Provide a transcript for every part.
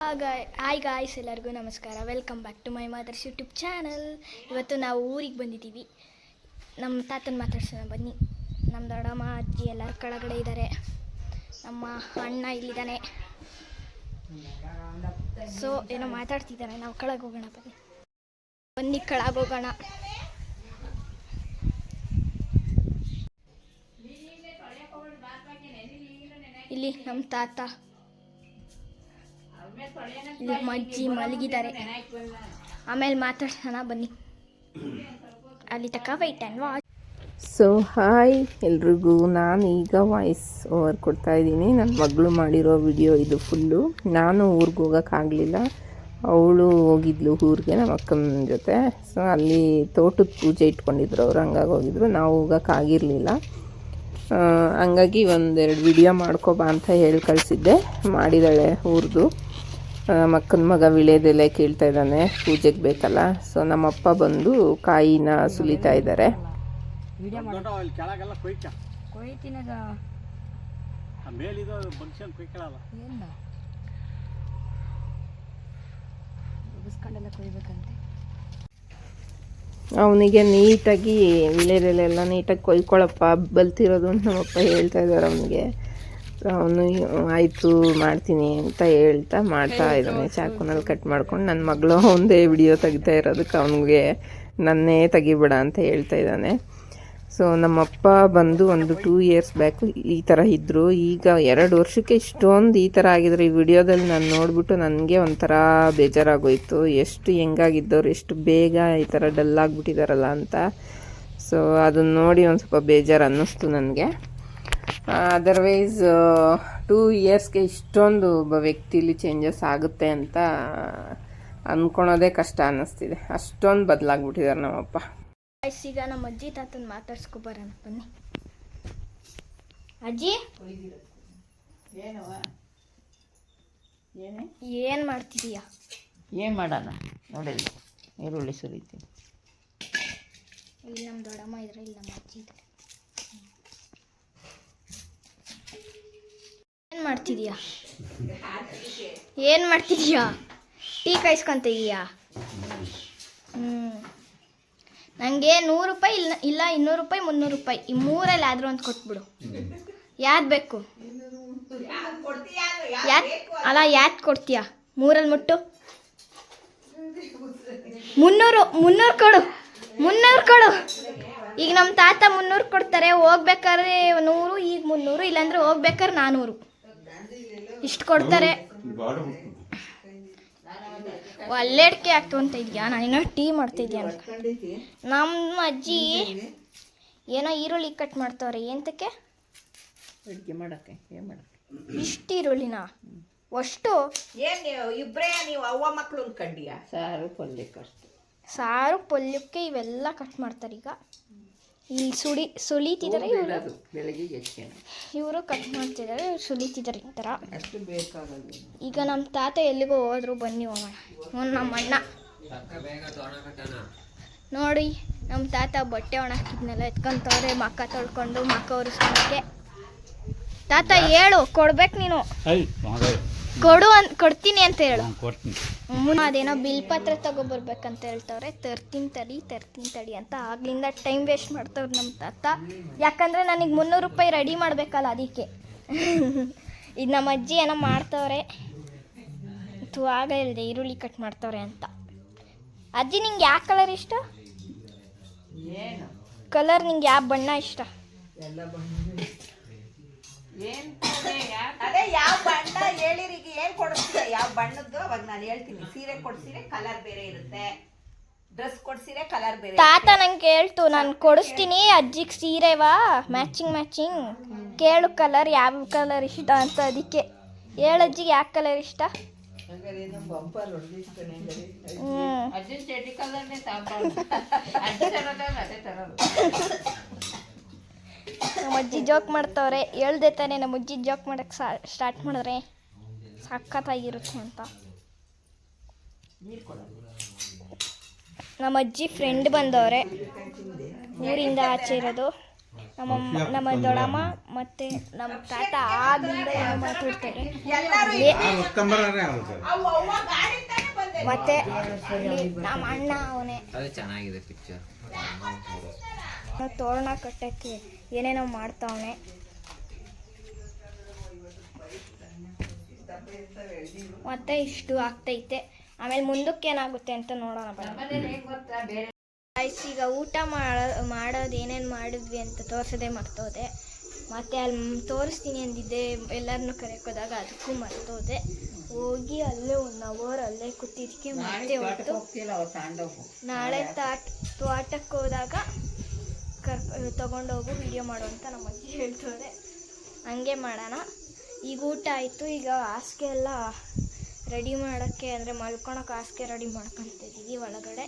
Hi guys ಎಲ್ಲರಿಗೂ ನಮಸ್ಕಾರ. Welcome back to my mother's YouTube channel ಇವತ್ತು ನಾವು ಊರಿಗೆ ಬಂದಿದ್ದೀವಿ. ನಮ್ಮ ತಾತನ ಮಾತಾಡ್ಸೋಣ ಬನ್ನಿ. ನಮ್ಮ ದೊಡ್ಡಮ್ಮ, ಅಜ್ಜಿ ಎಲ್ಲರ ಕೆಳಗಡೆ ಇದ್ದಾರೆ. ನಮ್ಮ ಅಣ್ಣ ಇಲ್ಲಿದ್ದಾನೆ. ಸೊ ಏನೋ ಮಾತಾಡ್ತಿದ್ದಾನೆ ನಾವು ಕೆಳಗೆ ಹೋಗೋಣ ಬನ್ನಿ. ಬನ್ನಿ, ಕೆಳಗೆ ಹೋಗೋಣ. ಇಲ್ಲಿ ನಮ್ಮ ತಾತ. ಇಲ್ಲಿ ಮಲಗಿದ್ದಾರೆ. ಆಮೇಲೆ ಮಾತಾಡ್ಸೋಣ, ಬನ್ನಿ. ಅಲ್ಲಿ ತಕ ವೈಟ್ ಆ್ಯಂಡ್ ಸೊ ಹಾಯ್ ಎಲ್ರಿಗೂ. ನಾನು ಈಗ ವಾಯ್ಸ್ ಓವರ್ ಕೊಡ್ತಾ ಇದ್ದೀನಿ. ನನ್ನ ಮಗಳು ಮಾಡಿರೋ ವಿಡಿಯೋ ಇದು ಫುಲ್ಲು ನಾನು ಊರಿಗೆ ಹೋಗೋಕ್ಕಾಗಲಿಲ್ಲ ಅವಳು ಹೋಗಿದ್ಲು ಊರಿಗೆ, ನಮ್ಮ ಅಕ್ಕನ ಜೊತೆ. ಸೊ ಅಲ್ಲಿ ತೋಟದ ಪೂಜೆ ಇಟ್ಕೊಂಡಿದ್ರು ಅವ್ರು. ಹಂಗಾಗಿ ಹೋಗಿದ್ರು. ನಾವು ಹೋಗೋಕ್ಕಾಗಿರಲಿಲ್ಲ ಹಂಗಾಗಿ ಒಂದೆರಡು ವಿಡಿಯೋ ಮಾಡ್ಕೊಬಾ ಅಂತ ಹೇಳಿ ಕಳಿಸಿದ್ದೆ. ಮಾಡಿದ್ದಾಳೆ ಊರ್ದು. ಮಕ್ಕನ ಮಗ ವಿಳೆದೆಲೆ ಕೇಳ್ತಾ ಇದ್ದಾನೆ ಪೂಜೆಗೆ ಬೇಕಲ್ಲ. ಸೊ ನಮ್ಮಪ್ಪ ಬಂದು ಕಾಯಿನ ಸುಲಿತಾ ಇದ್ದಾರೆ. ಅವನಿಗೆ ನೀಟಾಗಿ ವಿಳೆದೆಲೆಲ್ಲ ನೀಟಾಗಿ ಕೊಯ್ಕೊಳಪ್ಪ. ಬಲ್ತಿರೋದು ಅಂತ ನಮ್ಮಪ್ಪ ಹೇಳ್ತಾ ಇದ್ದಾರೆ ಅವನಿಗೆ. ಅವನು ಆಯಿತು ಮಾಡ್ತೀನಿ ಅಂತ ಹೇಳ್ತಾ ಮಾಡ್ತಾ ಇದ್ದಾನೆ. ಚಾಕುನಲ್ಲಿ ಕಟ್ ಮಾಡ್ಕೊಂಡು ನನ್ನ ಮಗಳು ಒಂದೇ ವಿಡಿಯೋ ತೆಗಿತಾ ಇರೋದಕ್ಕೆ ಅವನಿಗೆ ನನ್ನೇ ತೆಗಿಬೇಡ ಅಂತ ಹೇಳ್ತಾ ಇದ್ದಾನೆ. ಸೊ ನಮ್ಮಪ್ಪ ಬಂದು ಒಂದು ಟೂ ಇಯರ್ಸ್ ಬ್ಯಾಕ್ ಈ ಥರ ಇದ್ದರು ಈಗ ಎರಡು ವರ್ಷಕ್ಕೆ ಇಷ್ಟೊಂದು ಈ ಥರ ಆಗಿದ್ರು. ಈ ವಿಡಿಯೋದಲ್ಲಿ ನಾನು ನೋಡಿಬಿಟ್ಟು ನನಗೆ ಒಂಥರ ಬೇಜಾರಾಗೋಯಿತು. ಎಷ್ಟು ಹೆಂಗಾಗಿದ್ದವ್ರು ಎಷ್ಟು ಬೇಗ ಈ ಥರ ಡಲ್ ಆಗಿಬಿಟ್ಟಿದಾರಲ್ಲ ಅಂತ. ಸೊ ಅದನ್ನು ನೋಡಿ ಒಂದು ಸ್ವಲ್ಪ ಬೇಜಾರು ಅನ್ನಿಸ್ತು ನನಗೆ. ಅದರ್ವೈಸ್ ಟೂ ಇಯರ್ಸ್ಗೆ ಇಷ್ಟೊಂದು ಒಬ್ಬ ವ್ಯಕ್ತಿಲಿ ಚೇಂಜಸ್ ಆಗುತ್ತೆ ಅಂತ ಅಂದ್ಕೊಳೋದೇ ಕಷ್ಟ ಅನ್ನಿಸ್ತಿದೆ ಅಷ್ಟೊಂದು ಬದಲಾಗ್ಬಿಟ್ಟಿದ್ದಾರೆ ನಮ್ಮಪ್ಪ. ಈಗ ನಮ್ಮ ಅಜ್ಜಿ ತಾತನ ಮಾತಾಡ್ಸ್ಕೊ ಬರೋಣ ಬನ್ನಿ. ಅಜ್ಜಿ? ಏನೇ ಏನು ಮಾಡ್ತಿದೀಯಾ? ಏನು ಮಾಡೋಣ? ನೋಡಿಲ್ಲ ಈರುಳ್ಳಿ ಸುರಿತೀನಿ. ಇಲ್ಲಿ ನಮ್ಮ ದೊಡ್ಡಮ್ಮ ಇದ್ರೆ ಇಲ್ಲಿ ನಮ್ಮ ಅಜ್ಜಿ ಇದ್ದಾರೆ. ಏನು ಮಾಡ್ತಿದೀಯಾ? ಏನು ಮಾಡ್ತಿದೀಯಾ? ಟೀ ಕಾಯಿಸ್ಕೊಂತಿದೀಯ? ಹ್ಞೂ ನನಗೆ ನೂರು ರೂಪಾಯಿ ಇಲ್ಲ ಇಲ್ಲ ಇನ್ನೂರು ರೂಪಾಯಿ, ಮುನ್ನೂರು ರೂಪಾಯಿ. ಈ ಮೂರಲ್ಲಿ ಆದರೂ ಅಂತ ಕೊಟ್ಬಿಡು. ಯಾವ್ದು ಬೇಕು? ಯಾತ್ ಅಲ್ಲ ಯಾತ್ ಕೊಡ್ತೀಯಾ? ಮೂರಲ್ಲಿ ಮುಟ್ಟು. ಮುನ್ನೂರು ಮುನ್ನೂರು ಕೊಡು. ಮುನ್ನೂರು ಕೊಡು. ಈಗ ನಮ್ಮ ತಾತ ಮುನ್ನೂರು ಕೊಡ್ತಾರೆ. ಹೋಗ್ಬೇಕಾದ್ರೆ ನೂರು, ಈಗ ಮುನ್ನೂರು, ಇಲ್ಲಾಂದ್ರೆ ಹೋಗ್ಬೇಕಾದ್ರೆ ನಾನ್ನೂರು ಇಷ್ಟು ಕೊಡ್ತಾರೆ. ಒಳ್ಳೆಡ್ಕೆ ಆಗ್ತು ಅಂತ ಇದೆಯಾ? ನಾನು ಟೀ ಮಾಡ್ತಾ ಇದೆಯಾ ನಮ್ಮ ಅಜ್ಜಿ ಏನೋ ಈರುಳ್ಳಿ ಕಟ್ ಮಾಡ್ತಾವ್ರೆ ಎಂತಕ್ಕೆ? ಅಡುಗೆ ಮಾಡೋಕ್ಕೆ ಏನು ಮಾಡೋಕ್ಕೆ? ಇಷ್ಟು ಈರುಳ್ಳಿನ? ಅಷ್ಟು? ಏನ್ ನೀವು ಇಬ್ರೇ ನೀವು ಅವ್ವ ಮಕ್ಳು ಕಂಡಿಯ? ಸಾರು ಪಲ್ಯಕ್ಕೆ ಅಷ್ಟು. ಸಾರು ಪಲ್ಯಕ್ಕೆ ಇವೆಲ್ಲ ಕಟ್ ಮಾಡ್ತಾರೆ ಈಗ. ಇಲ್ಲಿ ಸುಳಿ ಸುಳಿತಿದ್ದಾರೆ ಇವರು ಬೆಳಗ್ಗೆ ಇವರು ಕಟ್ ಮಾಡ್ತಿದ್ದಾರೆ ಸುಳಿತಿದ್ದಾರೆ ಈ ಥರ. ಅಷ್ಟು ಬೇಕಾಗಲ್ಲ ಈಗ ನಮ್ಮ ತಾತ ಎಲ್ಲಿಗೋ ಹೋದ್ರು ಬನ್ನಿ ಹೋಗೋಣ ಅವ್ನು ನಮ್ಮ ಅಣ್ಣ. ನೋಡಿ ನಮ್ಮ ತಾತ ಬಟ್ಟೆ ಒಣಕಿದ್ನೆಲ್ಲ ಹಾಕಿದ್ನೆಲ್ಲ ಎತ್ಕೊಂತವ್ರೆ ಮಕ್ಕ ತೊಳ್ಕೊಂಡು ಮಕ್ಕ ಒರೆಸ್ಕೊಳಕ್ಕೆ. ತಾತ ಹೇಳು ಕೊಡ್ಬೇಕು ನೀನು. ಕೊಡು ಅಂತ ಕೊಡ್ತೀನಿ ಅಂತ ಹೇಳು. ನಾನು ಕೊಡ್ತೀನಿ. ಮುನ್ನ ಅದೇನೋ ಬಿಲ್ ಪತ್ರ ತಗೊಬರ್ಬೇಕಂತ ಹೇಳ್ತವ್ರೆ. ತರ್ತೀನಿ ತಡಿ ತರ್ತೀನಿ ತಡಿ ಅಂತ ಆಗ್ಲಿಂದ ಟೈಮ್ ವೇಸ್ಟ್ ಮಾಡ್ತವ್ರು ನಮ್ಮ ತಾತ. ಯಾಕಂದ್ರೆ ನನಗೆ ಮುನ್ನೂರು ರೂಪಾಯಿ ರೆಡಿ ಮಾಡಬೇಕಲ್ಲ ಅದಕ್ಕೆ. ಇದು ನಮ್ಮ ಅಜ್ಜಿ ಏನೋ ಮಾಡ್ತವ್ರೆ. ತು ಆಗ ಹೇಳಿದೆ ಈರುಳ್ಳಿ ಕಟ್ ಮಾಡ್ತವ್ರೆ ಅಂತ. ಅಜ್ಜಿ ನಿಂಗೆ ಯಾವ ಕಲರ್ ಇಷ್ಟ? ಏನು? ಕಲರ್ ನಿಂಗೆ ಯಾವ ಬಣ್ಣ ಇಷ್ಟ? ಏನು ಈಗ ಏನ್ ಕೊಡಿಸ್ತೀರ ಯಾವ ಬಣ್ಣದ್ದು? ಅವಾಗ ನಾನು ಹೇಳ್ತೀನಿ. ಸೀರೆ ಕೊಡ್ಸಿರೆ ಕಲರ್ ಬೇರೆ ಇರುತ್ತೆ. ಡ್ರೆಸ್ ಕೊಡ್ಸಿರೆ ಕಲರ್ ಬೇರೆ ತಾತ ನಂಗೆ ಕೇಳ್ತು ನಾನು ಕೊಡಿಸ್ತೀನಿ. ಅಜ್ಜಿಗೆ ಸೀರೆವಾ ಮ್ಯಾಚಿಂಗ್ ಮ್ಯಾಚಿಂಗ್ ಕೇಳು ಕಲರ್ ಯಾವ ಕಲರ್ ಇಷ್ಟ ಅಂತ ಅದಕ್ಕೆ. ಹೇಳು ಅಜ್ಜಿಗೆ ಯಾವ ಕಲರ್ ಇಷ್ಟ? ಕಲರ್ನೇ ಅಜ್ಜಿ ತರೋದಲ್ಲ ಅದೇ ತರೋದು. ನಮ್ಮ ಅಜ್ಜಿ ಜೋಕ್ ಮಾಡ್ತವ್ರೆ. ಹೇಳ್ದೆ ತಾನೆ ನಮ್ಮ ಅಜ್ಜಿ ಜೋಕ್ ಮಾಡಕ್ಕೆ ಸ್ಟಾರ್ಟ್ ಮಾಡಿದ್ರೆ. ಸಖತ್ತಾಗಿರುತ್ತೆ ಅಂತ. ನಮ್ಮ ಅಜ್ಜಿ ಫ್ರೆಂಡ್ ಬಂದವ್ರೆ. ಊರಿಂದ ಆಚೆ ಇರೋದು. ನಮ್ಮಮ್ಮ ನಮ್ಮ ದೊಡ್ಡಮ್ಮ ಮತ್ತೆ ನಮ್ಮ ತಾತ ಆಗಿಂದ ಏನೋ ಮಾತಾಡ್ತಾರೆ. ಎಲ್ಲರೂ ಏ- ಅವು ಅವ್ವ ಗಾಡಿ ತಾನೇ ಬಂದೆ. ಮತ್ತೆ ನಮ್ಮ ಅಣ್ಣ ಅವನೇ. ಅದು ಚೆನ್ನಾಗಿದೆ ಪಿಕ್ಚರ್ ತೋರಣ ಕಟ್ಟಕ್ಕೆ ಏನೇನೋ ಮಾಡ್ತಾವನೆ. ಮತ್ತೆ ಇಷ್ಟು ಆಗ್ತೈತೆ. ಆಮೇಲೆ ಮುಂದಕ್ಕೆ ಏನಾಗುತ್ತೆ ಅಂತ ನೋಡೋಣ ಬನ್ನಿ. ಈಗ ಊಟ ಮಾಡೋ ಮಾಡೋದು ಏನೇನು ಮಾಡಿದ್ವಿ ಅಂತ ತೋರಿಸೋದೇ ಮರ್ತೋದೆ. ಮತ್ತೆ ಅಲ್ಲಿ ತೋರಿಸ್ತೀನಿ ಅಂದಿದ್ದೆ ಎಲ್ಲರನ್ನು ಕರೆಕೋದಾಗ ಅದಕ್ಕೂ ಮರ್ತೋದೆ. ಹೋಗಿ ಅಲ್ಲೇ ಒನ್ ಅವರ್ ಅಲ್ಲೇ ಕೂತಿದ್ದಕ್ಕೆ ಮತ್ತೆ ಅವ್ರು ನಾಳೆ ತಾಟ್ ತೋಟಕ್ಕೆ ಹೋದಾಗ ಕರ್ ತೊಗೊಂಡೋಗು ವಿಡಿಯೋ ಮಾಡು ಅಂತ ನಮ್ಮ ಅಜ್ಜಿ ಹೇಳ್ತವ್ರೆ. ಹಂಗೆ ಮಾಡೋಣ. ಈಗ ಊಟ ಆಯಿತು, ಈಗ ಹಾಸಿಗೆ ಎಲ್ಲ ರೆಡಿ ಮಾಡೋಕ್ಕೆ ಅಂದರೆ ಮಲ್ಕೊಳಕ್ಕೆ ಹಾಸಿಗೆ ರೆಡಿ ಮಾಡ್ಕೊತಿದ್ದೀವಿ ಒಳಗಡೆ.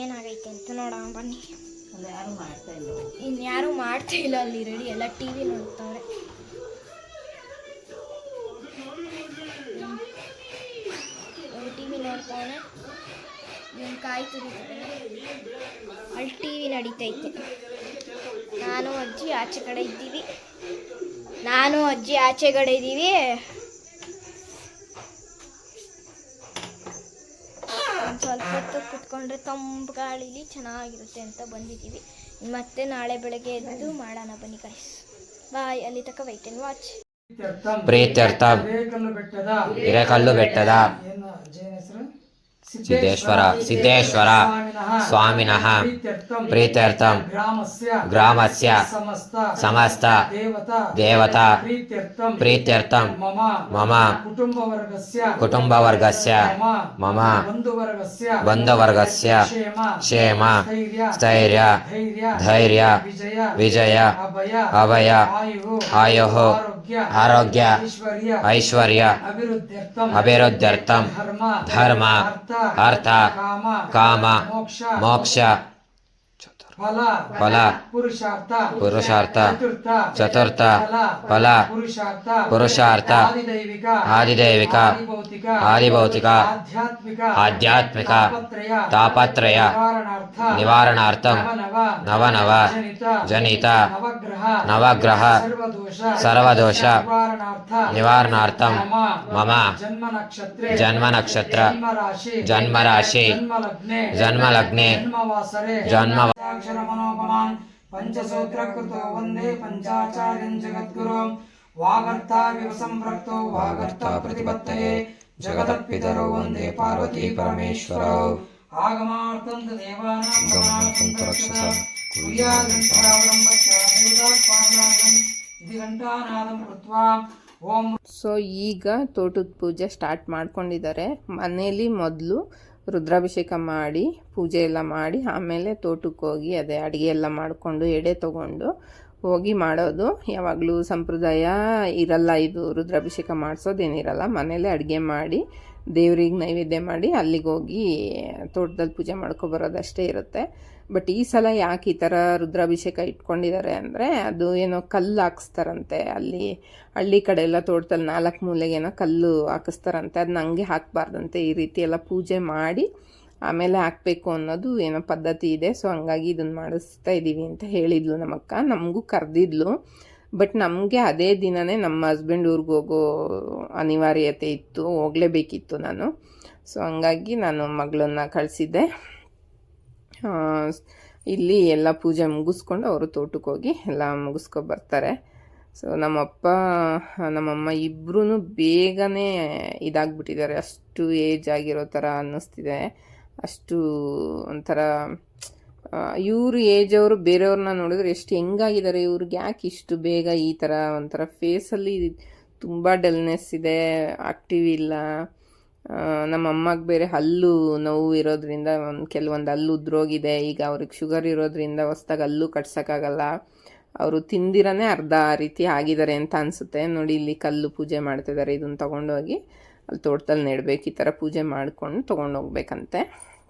ಏನಾಗೈತೆ ಅಂತ ನೋಡೋಣ ಬನ್ನಿ. ಇನ್ಯಾರೂ ಯಾರು ಮಾಡ್ತಾ ಇಲ್ಲ ಅಲ್ಲಿ ರೆಡಿ ಎಲ್ಲ ಟಿ ವಿ ನೋಡ್ತಾರೆ ಟಿ ವಿ ನೋಡ್ತಾನೆ ತುರಿತಾನೆ ಅಲ್ಲಿ ಟಿ ವಿ ನಡೀತೈತೆ. ನಾನು ಅಜ್ಜಿ ಆಚೆ ಕಡೆ ಇದ್ದೀವಿ. ನಾನು ಅಜ್ಜಿ ಆಚೆ ಕಡೆ ಇದ್ದೀವಿ. ಸ್ವಲ್ಪ ಹೊತ್ತು ಕುತ್ಕೊಂಡ್ರೆ ತಂಪು ಗಾಳಿಲಿ ಚೆನ್ನಾಗಿರುತ್ತೆ ಅಂತ ಬಂದಿದ್ದೀವಿ. ಮತ್ತೆ ನಾಳೆ ಬೆಳಗ್ಗೆ ಎದ್ದು ಮಾಡೋಣ ಬನ್ನಿ ಕಾಯ್ಸ್ ಬಾಯ್ ಅಲ್ಲಿ ತಕ್ಕ ವೈಟ್ ಅಂಡ್ ವಾಚ್ ಬೆಟ್ಟದ. ಹಿರೇಕಲ್ಲು ಬೆಟ್ಟದ. सिद्धेश्वर सिद्धेश्वर स्वामीन प्रीत्यर्थ ग्राम से समस्त देवता प्रीत्यर्थ मम कुटुंबवर्ग से मम बंधुवर्ग से क्षेम स्थर्य धैर्य विजय अभय आयु आरोग्य ऐश्वर्य अभिवृद्ध्यर्थम धर्म ಬಂಧುವರ್ಗಸ್ಯ ಕ್ಷೇಮ ಕ್ಷೇಮ ಸ್ಥೈರ್ಯ ಸ್ಥೈರ್ಯ ಧೈರ್ಯ ಧೈರ್ಯ ವಿಜಯ ವಿಜಯ ಅಭಯ ಅಭಯ ಆಯು ಆಯುಃ ಆರೋಗ್ಯ ಆರೋಗ್ಯ ಐಶ್ವರ್ಯ ಐಶ್ವರ್ಯ ಅಭಿವೃದ್ಧ್ಯರ್ಥಂ ಅಭಿವೃದ್ಧ್ಯರ್ಥಂ ಧರ್ಮ ಧರ್ಮ ಅರ್ಥ ಅರ್ಥ ಕಾಮ ಕಾಮ ಮೋಕ್ಷ ಮೋಕ್ಷ ಫಲ ಫಲ ಪುರುಷಾರ್ಥ ಪುರುಷಾರ್ಥ ಚತುರ್ಥ ಚತುರ್ಥ ಫಲ ಫಲ ಪುರುಷಾರ್ಥ ಪುರುಷಾರ್ಥ ಆದಿದೈವಿಕ ಆದಿದೈವಿಕ ಆದಿಭೌತಿಕ ಆದಿಭೌತಿಕ ಆಧ್ಯಾತ್ಮಿಕ ಆಧ್ಯಾತ್ಮಿಕ ತಾಪತ್ರಯ ತಾಪತ್ರಯ ನಿವಾರಣಾರ್ಥ ನಿವಾರಣಾರ್ಥಂ ನವ ನವನವ ಜನಿತ ಜನಿತ ನವಗ್ರಹ ನವಗ್ರಹ ಸರ್ವದೋಷ ಸರ್ವದೋಷ ನಿವಾರಣಾರ್ಥ ನಿವಾರಣಾರ್ಥಂ ಮಮ ಜನ್ಮ ನಕ್ಷತ್ರೆ ಜನ್ಮ ನಕ್ಷತ್ರ ಜನ್ಮರಾಶಿ ಜನ್ಮರಾಶಿ ಜನ್ಮಲಗ್ನೆ ಜನ್ಮಲಗ್ನೆ ಜನ್ಮವಾಸರೆ ಜನ್ಮ ಅಕ್ಷರ ಮನೋಪಮಾನ್ ಪಂಚಸೂತ್ರ ವಂದೇ ಪಂಚಾಚಾರ್ಯಂ ಜಗದ್ಗುರು ವಾಗರ್ತಾವಿವ ಸಂಪ್ರಕ್ತೋ ವಾಗರ್ತ ಪ್ರತಿಪತ್ತಯೇ ಜಗದತ್ಪಿತರೋ ವಂದೇ ಪಾರ್ವತಿ ಪರಮೇಶ್ವರ ಆಗಮಾರ್ಥಂತ ದೇವಾನಾಂ ಇದು ಘಂಟಾನಾದಂ ಕೃತ್ವಾ ಓಂ ಸೊ ಈಗ ತೋಟದ ಪೂಜೆ ಸ್ಟಾರ್ಟ್ ಮಾಡ್ಕೊಂಡಿದ್ದಾರೆ. ಮನೇಲಿ ಮೊದಲು ರುದ್ರಾಭಿಷೇಕ ಮಾಡಿ, ಪೂಜೆ ಎಲ್ಲ ಮಾಡಿ, ಆಮೇಲೆ ತೋಟಕ್ಕೆ ಹೋಗಿ ಅದೇ ಅಡುಗೆ ಎಲ್ಲ ಮಾಡಿಕೊಂಡು ಎಡೆ ತೊಗೊಂಡು ಹೋಗಿ ಮಾಡೋದು. ಯಾವಾಗಲೂ ಸಂಪ್ರದಾಯ ಇರಲ್ಲ ಇದು, ರುದ್ರಾಭಿಷೇಕ ಮಾಡಿಸೋದೇನಿರಲ್ಲ. ಮನೇಲೆ ಅಡುಗೆ ಮಾಡಿ, ದೇವ್ರಿಗೆ ನೈವೇದ್ಯ ಮಾಡಿ ಅಲ್ಲಿಗೆ ಹೋಗಿ ತೋಟದಲ್ಲಿ ಪೂಜೆ ಮಾಡ್ಕೊಬರೋದಷ್ಟೇ ಇರುತ್ತೆ. ಬಟ್ ಈ ಸಲ ಯಾಕೆ ಈ ಥರ ರುದ್ರಾಭಿಷೇಕ ಇಟ್ಕೊಂಡಿದ್ದಾರೆ ಅಂದರೆ ಅದು ಏನೋ ಕಲ್ಲು ಹಾಕಿಸ್ತಾರಂತೆ. ಅಲ್ಲಿ ಹಳ್ಳಿ ಕಡೆ ಎಲ್ಲ ತೋಟದಲ್ಲಿ ನಾಲ್ಕು ಮೂಲೆಗೆ ಏನೋ ಕಲ್ಲು ಹಾಕಿಸ್ತಾರಂತೆ. ಅದನ್ನ ಹಂಗೆ ಹಾಕಬಾರ್ದಂತೆ ಈ ರೀತಿ ಎಲ್ಲ ಪೂಜೆ ಮಾಡಿ ಆಮೇಲೆ ಹಾಕಬೇಕು ಅನ್ನೋದು ಏನೋ ಪದ್ಧತಿ ಇದೆ. ಸೊ ಹಂಗಾಗಿ ಇದನ್ನು ಮಾಡಿಸ್ತಾ ಇದ್ದೀವಿ ಅಂತ ಹೇಳಿದ್ಲು ನಮ್ಮಕ್ಕ ನಮಗೂ ಕರೆದಿದ್ಲು. ಬಟ್ ನಮಗೆ ಅದೇ ದಿನವೇ ನಮ್ಮ ಹಸ್ಬೆಂಡ್ ಊರಿಗೆ ಹೋಗೋ ಅನಿವಾರ್ಯತೆ ಇತ್ತು. ಹೋಗಲೇಬೇಕಿತ್ತು ನಾನು. ಸೊ ಹಂಗಾಗಿ ನಾನು ಮಗಳನ್ನ ಕಳಿಸಿದ್ದೆ. ಇಲ್ಲಿ ಎಲ್ಲ ಪೂಜೆ ಮುಗಿಸ್ಕೊಂಡು ಅವರು ತೋಟಕ್ಕೆ ಹೋಗಿ ಎಲ್ಲ ಮುಗಿಸ್ಕೊ ಬರ್ತಾರೆ. ಸೊ ನಮ್ಮಪ್ಪ, ನಮ್ಮಮ್ಮ ಇಬ್ಬರೂ ಬೇಗನೆ ಇದಾಗ್ಬಿಟ್ಟಿದ್ದಾರೆ. ಅಷ್ಟು ಏಜ್ ಆಗಿರೋ ಥರ ಅನ್ನಿಸ್ತಿದೆ. ಅಷ್ಟು ಒಂಥರ ಇವರು ಏಜ್ ಅವರು ಬೇರೆಯವ್ರನ್ನ ನೋಡಿದ್ರೆ ಎಷ್ಟು ಹೆಂಗಾಗಿದ್ದಾರೆ. ಇವ್ರಿಗೆ ಯಾಕೆ ಇಷ್ಟು ಬೇಗ ಈ ಥರ ಒಂಥರ ಫೇಸಲ್ಲಿ ತುಂಬ ಡಲ್ನೆಸ್ ಇದೆ ಆಕ್ಟಿವ್ ಇಲ್ಲ. ನಮ್ಮ ಅಮ್ಮಗೆ ಬೇರೆ ಹಲ್ಲು ನೋವು ಇರೋದ್ರಿಂದ, ಒಂದು ಕೆಲವೊಂದು ಹಲ್ಲು ಉದ್ರೋಗಿದೆ ಈಗ ಅವ್ರಿಗೆ ಶುಗರ್ ಇರೋದ್ರಿಂದ ಹೊಸ್ದಾಗಿ ಹಲ್ಲು ಕಟ್ಸೋಕ್ಕಾಗಲ್ಲ. ಅವರು ತಿಂದಿರನೇ ಅರ್ಧ ರೀತಿ ಆಗಿದ್ದಾರೆ ಅಂತ ಅನಿಸುತ್ತೆ. ನೋಡಿ, ಇಲ್ಲಿ ಕಲ್ಲು ಪೂಜೆ ಮಾಡ್ತಿದ್ದಾರೆ ಇದನ್ನು ತೊಗೊಂಡೋಗಿ ಅಲ್ಲಿ ತೋಟದಲ್ಲಿ ನೆಡಬೇಕು. ಈ ಥರ ಪೂಜೆ ಮಾಡ್ಕೊಂಡು ತೊಗೊಂಡೋಗ್ಬೇಕಂತೆ.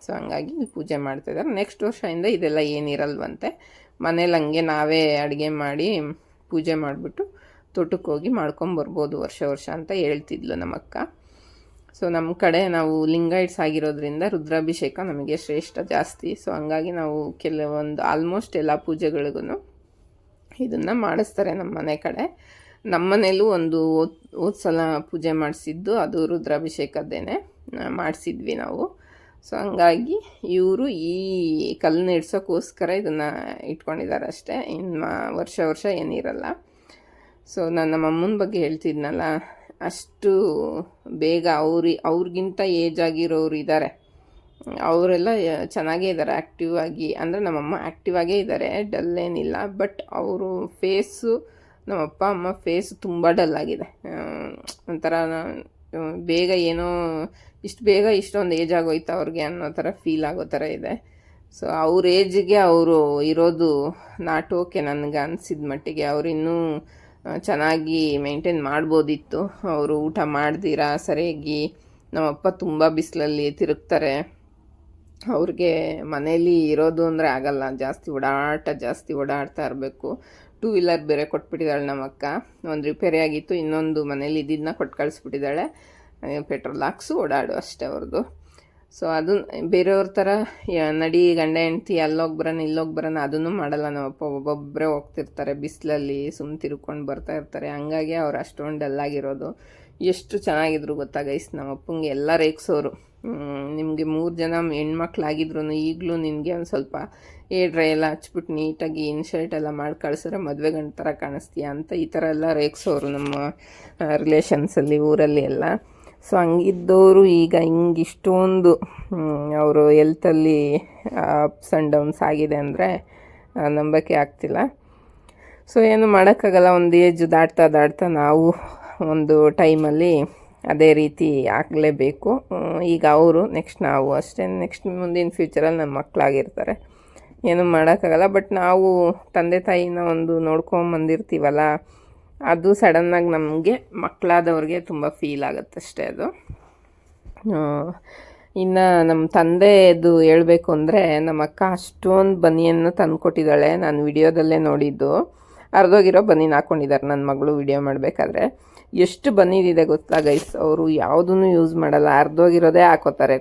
ಸೊ, ಹಂಗಾಗಿ ಪೂಜೆ ಮಾಡ್ತಿದ್ದಾರೆ ನೆಕ್ಸ್ಟ್ ವರ್ಷದಿಂದ ಇದೆಲ್ಲ ಏನಿರಲ್ವಂತೆ, ಮನೇಲಿ ಹಂಗೆ ನಾವೇ ಅಡುಗೆ ಮಾಡಿ ಪೂಜೆ ಮಾಡಿಬಿಟ್ಟು ತೋಟಕ್ಕೆ ಹೋಗಿ ಮಾಡ್ಕೊಂಬರ್ಬೋದು ವರ್ಷ ವರ್ಷ ಅಂತ ಹೇಳ್ತಿದ್ಲು ನಮ್ಮಕ್ಕ. ಸೊ ನಮ್ಮ ಕಡೆ ನಾವು ಲಿಂಗಾಯಿಟ್ಸ್ ಆಗಿರೋದ್ರಿಂದ ರುದ್ರಾಭಿಷೇಕ ನಮಗೆ ಶ್ರೇಷ್ಠ ಜಾಸ್ತಿ. ಸೊ ಹಂಗಾಗಿ ನಾವು ಕೆಲವೊಂದು ಆಲ್ಮೋಸ್ಟ್ ಎಲ್ಲ ಪೂಜೆಗಳಿಗೂ ಇದನ್ನು ಮಾಡಿಸ್ತಾರೆ ನಮ್ಮ ಮನೆ ಕಡೆ. ನಮ್ಮ ಮನೇಲೂ ಒಂದು ಓದ್ ಸಲ ಪೂಜೆ ಮಾಡಿಸಿದ್ದು ಅದು ರುದ್ರಾಭಿಷೇಕದ್ದೇನೆ ಮಾಡಿಸಿದ್ವಿ ನಾವು. ಸೊ ಹಂಗಾಗಿ ಇವರು ಈ ಕಲ್ಲನ್ನ ಇಡ್ಸೋಕ್ಕೋಸ್ಕರ ಇದನ್ನು ಇಟ್ಕೊಂಡಿದ್ದಾರೆ ಅಷ್ಟೇ ಇನ್ನು ವರ್ಷ ವರ್ಷ ಏನಿರಲ್ಲ. ಸೊ ನಾನು ನಮ್ಮ ಅಮ್ಮನ ಬಗ್ಗೆ ಹೇಳ್ತಿದ್ನಲ್ಲ ಅಷ್ಟು ಬೇಗ ಅವ್ರಿ ಅವ್ರಿಗಿಂತ ಏಜ್ ಆಗಿರೋರು ಇದ್ದಾರೆ ಅವರೆಲ್ಲ ಚೆನ್ನಾಗೇ ಇದ್ದಾರೆ ಆ್ಯಕ್ಟಿವ್ ಆಗಿ. ಅಂದರೆ ನಮ್ಮಮ್ಮ ಆ್ಯಕ್ಟಿವ್ ಆಗೇ ಇದ್ದಾರೆ ಡಲ್ ಏನಿಲ್ಲ. ಬಟ್ ಅವರು ಫೇಸು ನಮ್ಮ ಅಪ್ಪ ಅಮ್ಮ ಫೇಸ್ ತುಂಬ ಡಲ್ ಆಗಿದೆ. ಒಂಥರ ಬೇಗ ಏನೋ ಇಷ್ಟು ಬೇಗ ಇಷ್ಟೊಂದು ಏಜ್ ಆಗೋಯ್ತು ಅವ್ರಿಗೆ ಅನ್ನೋ ಥರ ಫೀಲ್ ಆಗೋ ಥರ ಇದೆ. ಸೊ ಅವ್ರ ಏಜ್ಗೆ ಅವರು ಇರೋದು ನಾಟ್ ಓಕೆ ನನಗೆ ಅನಿಸಿದ ಮಟ್ಟಿಗೆ. ಅವ್ರು ಇನ್ನೂ ಆ, ಚೆನ್ನಾಗಿ ಮೇಂಟೈನ್ ಮಾಡ್ಬೋದಿತ್ತು. ಅವರು ಊಟ ಮಾಡ್ದಿರಾ ಸರಿಯಾಗಿ ನಮ್ಮಪ್ಪ ತುಂಬ ಬಿಸಿಲಲ್ಲಿ ತಿರುಗ್ತಾರೆ. ಅವ್ರಿಗೆ ಮನೇಲಿ ಇರೋದು ಅಂದರೆ ಆಗಲ್ಲ. ಜಾಸ್ತಿ ಓಡಾಟ, ಜಾಸ್ತಿ ಓಡಾಡ್ತಾ ಇರಬೇಕು. ಟೂ ವೀಲರ್ ಬೇರೆ ಕೊಟ್ಬಿಟ್ಟಿದ್ದಾಳೆ ನಮ್ಮ ಅಕ್ಕ ಒಂದು ರಿಪೇರಿ ಆಗಿತ್ತು, ಇನ್ನೊಂದು ಮನೇಲಿ ಇದನ್ನ ಕೊಟ್ಟು ಕಳಿಸ್ಬಿಟ್ಟಿದ್ದಾಳೆ. ಪೆಟ್ರೋಲ್ ಹಾಕ್ಸು ಓಡಾಡು ಅಷ್ಟೇ ಅವ್ರದ್ದು ಸೊ ಅದು ಬೇರೆಯವ್ರ ಥರ ನಡಿ, ಗಂಡ, ಹೆಂಡ್ತಿ, ಅಲ್ಲೋಗಿ ಬರೋಣ ಇಲ್ಲೋಗಿ ಬರೋಣ ಅದನ್ನು ಮಾಡಲ್ಲ ನಮ್ಮಪ್ಪ. ಒಬ್ಬೊಬ್ಬರೇ ಹೋಗ್ತಿರ್ತಾರೆ, ಬಿಸಿಲಲ್ಲಿ ಸುಮ್ಮ ತಿರ್ಕೊಂಡು ಬರ್ತಾ ಇರ್ತಾರೆ. ಹಂಗಾಗಿ ಅವ್ರು ಅಷ್ಟೊಂದು ಡಲ್ಲಾಗಿರೋದು. ಎಷ್ಟು ಚೆನ್ನಾಗಿದ್ರು ಗೊತ್ತಾ ಗೈಸ್ ನಮ್ಮ ಅಪ್ಪಂಗೆ ಎಲ್ಲ ರೇಗ್ಸೋರು. ನಿಮಗೆ ಮೂರು ಜನ ಹೆಣ್ಮಕ್ಳಾಗಿದ್ರು ಈಗಲೂ ನಿನಗೆ ಒಂದು ಸ್ವಲ್ಪ, ಏ, ಡ್ರೈ ಎಲ್ಲ ಹಚ್ಬಿಟ್ಟು ನೀಟಾಗಿ ಇನ್ಶರ್ಟ್ ಎಲ್ಲ ಮಾಡಿ ಕಳ್ಸಿದ್ರೆ ಮದುವೆ ಗಂಡ ಥರ ಕಾಣಿಸ್ತೀಯ? ಅಂತ ಈ ಥರ ಎಲ್ಲ ರೇಗ್ಸೋರು ನಮ್ಮ ರಿಲೇಷನ್ಸಲ್ಲಿ, ಊರಲ್ಲಿ ಎಲ್ಲ. ಸೊ ಹಂಗಿದ್ದವರು ಈಗ ಹಿಂಗಿಷ್ಟೊಂದು ಅವರು ಎಲ್ತಲ್ಲಿ ಅಪ್ಸ್ ಆ್ಯಂಡ್ ಡೌನ್ಸ್ ಆಗಿದೆ ಅಂದರೆ ನಂಬಕ್ಕೆ ಆಗ್ತಿಲ್ಲ. ಸೊ ಏನು ಮಾಡೋಕ್ಕಾಗಲ್ಲ, ಒಂದು ಏಜ್ ದಾಟ್ತಾ ದಾಟ್ತಾ ನಾವು ಒಂದು ಟೈಮಲ್ಲಿ ಅದೇ ರೀತಿ ಆಗಲೇಬೇಕು. ಈಗ ಅವರು ನೆಕ್ಸ್ಟ್ ನಾವು ಅಷ್ಟೇ ನೆಕ್ಸ್ಟ್ ಮುಂದಿನ ಫ್ಯೂಚರಲ್ಲಿ ನನ್ನ ಮಕ್ಕಳಾಗಿರ್ತಾರೆ ಏನು ಮಾಡೋಕ್ಕಾಗಲ್ಲ ಬಟ್ ನಾವು ತಂದೆ ತಾಯಿನ ಒಂದು ನೋಡ್ಕೊಂಬಂದಿರ್ತೀವಲ್ಲ ಅದು ಸಡನ್ನಾಗಿ ನಮಗೆ ಮಕ್ಕಳಾದವ್ರಿಗೆ ತುಂಬ ಫೀಲ್ ಆಗುತ್ತೆ ಅಷ್ಟೇ ಅದು. ಇನ್ನು ನಮ್ಮ ತಂದೆದು ಹೇಳಬೇಕು ಅಂದರೆ ನಮ್ಮ ಅಕ್ಕ ಅಷ್ಟೊಂದು ಬನಿಯನ್ನು ತಂದು ಕೊಟ್ಟಿದ್ದಾಳೆ ನಾನು ವಿಡಿಯೋದಲ್ಲೇ ನೋಡಿದ್ದು. ಅರ್ಧೋಗಿರೋ ಬನೀನ್ ಹಾಕ್ಕೊಂಡಿದ್ದಾರೆ ನನ್ನ ಮಗಳು ವಿಡಿಯೋ ಮಾಡಬೇಕಾದ್ರೆ. ಎಷ್ಟು ಬನ್ನಿದಿದೆ ಗೊತ್ತಾ ಗೈಸ್ ಅವರು ಯಾವುದನ್ನು ಯೂಸ್ ಮಾಡಲ್ಲ. ಅರ್ಧೋಗಿರೋದೇ ಹಾಕೋತಾರೆ.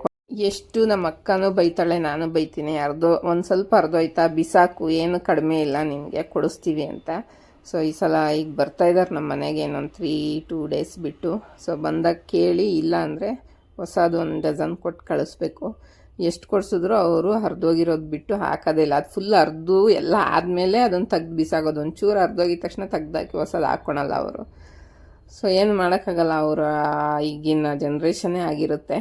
ಎಷ್ಟು ನಮ್ಮ ಅಕ್ಕನೂ ಬೈತಾಳೆ, ನಾನು ಬೈತೀನಿ. ಅರ್ಧೋ, ಒಂದು ಸ್ವಲ್ಪ ಅರ್ಧೋಯ್ತಾ? ಬಿಸಾಕು, ಏನು ಕಡಿಮೆ ಇಲ್ಲ ನಿಮಗೆ ಕೊಡಿಸ್ತೀವಿ ಅಂತ. ಸೊ ಈ ಸಲ ಈಗ ಬರ್ತಾ ಇದ್ದಾರೆ ನಮ್ಮ ಮನೆಗೆ ಇನ್ನೊಂದು ತ್ರೀ ಟೂ ಡೇಸ್ ಬಿಟ್ಟು. ಸೊ ಬಂದಾಗ ಕೇಳಿ, ಇಲ್ಲ ಅಂದರೆ ಹೊಸದು ಒಂದು ಡಜನ್ ಕೊಟ್ಟು ಕಳಿಸ್ಬೇಕು. ಎಷ್ಟು ಕೊಡಿಸಿದ್ರು ಅವರು ಹರಿದೋಗಿರೋದು ಬಿಟ್ಟು ಹಾಕೋದೇ ಇಲ್ಲ. ಅದು ಫುಲ್ ಹರಿದು ಎಲ್ಲ ಆದಮೇಲೆ ಅದನ್ನು ತೆಗ್ದು ಬಿಸಾಕೋದು. ಒಂಚೂರು ಹರಿದೋಗಿದ ತಕ್ಷಣ ತೆಗ್ದಾಕಿ ಹೊಸದು ಹಾಕ್ಕೊಳಲ್ಲ ಅವರು. ಸೊ ಏನು ಮಾಡೋಕ್ಕಾಗಲ್ಲ, ಅವರ ಈಗಿನ ಜನ್ರೇಷನೇ ಆಗಿರುತ್ತೆ.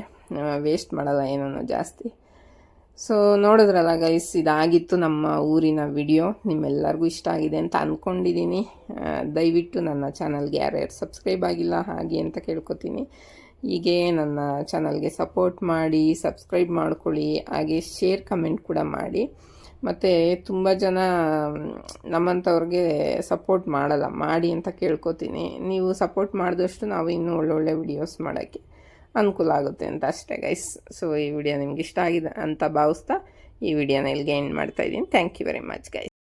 ವೇಸ್ಟ್ ಮಾಡಲ್ಲ ಏನೂ ಜಾಸ್ತಿ. ಸೊ ನೋಡಿದ್ರಲ್ಲ ಗೈಸ್ ಇದಾಗಿತ್ತು ನಮ್ಮ ಊರಿನ ವಿಡಿಯೋ ನಿಮ್ಮೆಲ್ಲರಿಗೂ ಇಷ್ಟ ಆಗಿದೆ ಅಂತ ಅಂದ್ಕೊಂಡಿದ್ದೀನಿ ದಯವಿಟ್ಟು ನನ್ನ ಚಾನಲ್ಗೆ ಯಾರ್ಯಾರು ಸಬ್ಸ್ಕ್ರೈಬ್ ಆಗಿಲ್ಲ, ಹಾಗೆ ಅಂತ ಕೇಳ್ಕೊತೀನಿ. ಹೀಗೆ ನನ್ನ ಚಾನಲ್ಗೆ ಸಪೋರ್ಟ್ ಮಾಡಿ ಸಬ್ಸ್ಕ್ರೈಬ್ ಮಾಡ್ಕೊಳ್ಳಿ, ಹಾಗೆ ಶೇರ್ ಕಮೆಂಟ್ ಕೂಡ ಮಾಡಿ. ಮತ್ತು ತುಂಬ ಜನ ನಮ್ಮಂಥವ್ರಿಗೆ ಸಪೋರ್ಟ್ ಮಾಡಲ್ಲ, ಮಾಡಿ ಅಂತ ಕೇಳ್ಕೊತೀನಿ. ನೀವು ಸಪೋರ್ಟ್ ಮಾಡಿದಷ್ಟು ನಾವು ಇನ್ನೂ ಒಳ್ಳೊಳ್ಳೆ ವಿಡಿಯೋಸ್ ಮಾಡೋಕ್ಕೆ. ಅನುಕೂಲ ಆಗುತ್ತೆ ಅಂತ ಅಷ್ಟೇ ಗೈಸ್ ಸೊ ಈ ವಿಡಿಯೋ ನಿಮ್ಗೆ ಇಷ್ಟ ಆಗಿದೆ ಅಂತ ಭಾವಿಸ್ತಾ ಈ ವಿಡಿಯೋನ ಇಲ್ಲಿಗೆ ಎಂಡ್ ಮಾಡ್ತಾ ಇದ್ದೀನಿ. Thank you very much guys